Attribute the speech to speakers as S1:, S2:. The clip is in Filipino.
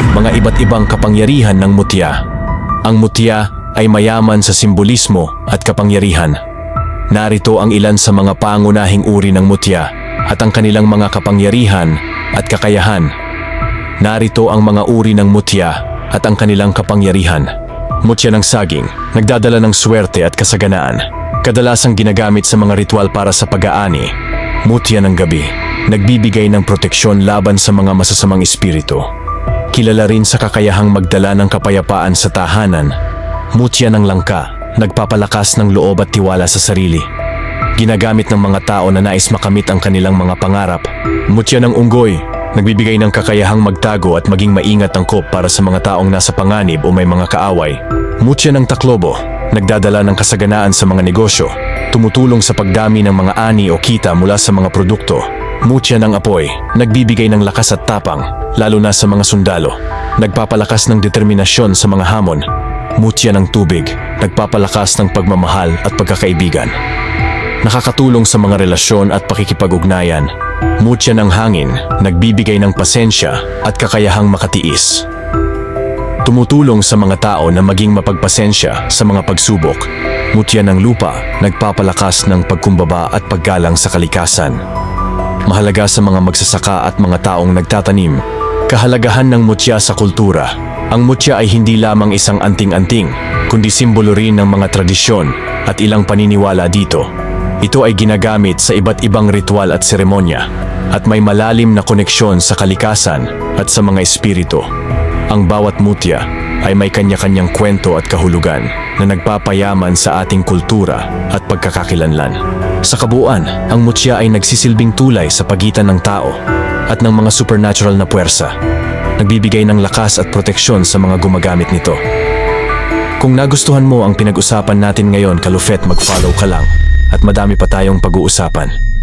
S1: mga iba't ibang kapangyarihan ng mutya. Ang mutya ay mayaman sa simbolismo at kapangyarihan. Narito ang ilan sa mga pangunahing uri ng mutya at ang kanilang mga kapangyarihan at kakayahan. Narito ang mga uri ng mutya at ang kanilang kapangyarihan. Mutya ng saging, nagdadala ng swerte at kasaganaan. Kadalasang ginagamit sa mga ritual para sa pag-aani. Mutya ng gabi, nagbibigay ng proteksyon laban sa mga masasamang espiritu. Kilala rin sa kakayahang magdala ng kapayapaan sa tahanan. Mutya ng langka, nagpapalakas ng loob at tiwala sa sarili. Ginagamit ng mga tao na nais makamit ang kanilang mga pangarap. Mutya ng unggoy, nagbibigay ng kakayahang magtago at maging maingat angkop para sa mga taong nasa panganib o may mga kaaway. Mutya ng taklobo, nagdadala ng kasaganaan sa mga negosyo, tumutulong sa pagdami ng mga ani o kita mula sa mga produkto. Mutya ng apoy, nagbibigay ng lakas at tapang, lalo na sa mga sundalo. Nagpapalakas ng determinasyon sa mga hamon. Mutya ng tubig, nagpapalakas ng pagmamahal at pagkakaibigan. Nakakatulong sa mga relasyon at pakikipag-ugnayan. Mutya ng hangin, nagbibigay ng pasensya at kakayahang makatiis. Tumutulong sa mga tao na maging mapagpasensya sa mga pagsubok. Mutya ng lupa, nagpapalakas ng pagkumbaba at paggalang sa kalikasan. Mahalaga sa mga magsasaka at mga taong nagtatanim. Kahalagahan ng mutya sa kultura. Ang mutya ay hindi lamang isang anting-anting, kundi simbolo rin ng mga tradisyon at ilang paniniwala dito. Ito ay ginagamit sa iba't ibang ritual at seremonya at may malalim na koneksyon sa kalikasan at sa mga espiritu. Ang bawat mutya ay may kanya-kanyang kwento at kahulugan na nagpapayaman sa ating kultura at pagkakakilanlan. Sa kabuuan, ang mutya ay nagsisilbing tulay sa pagitan ng tao at ng mga supernatural na puwersa. Nagbibigay ng lakas at proteksyon sa mga gumagamit nito. Kung nagustuhan mo ang pinag-usapan natin ngayon, Kalufet, mag-follow ka lang at madami pa tayong pag-uusapan.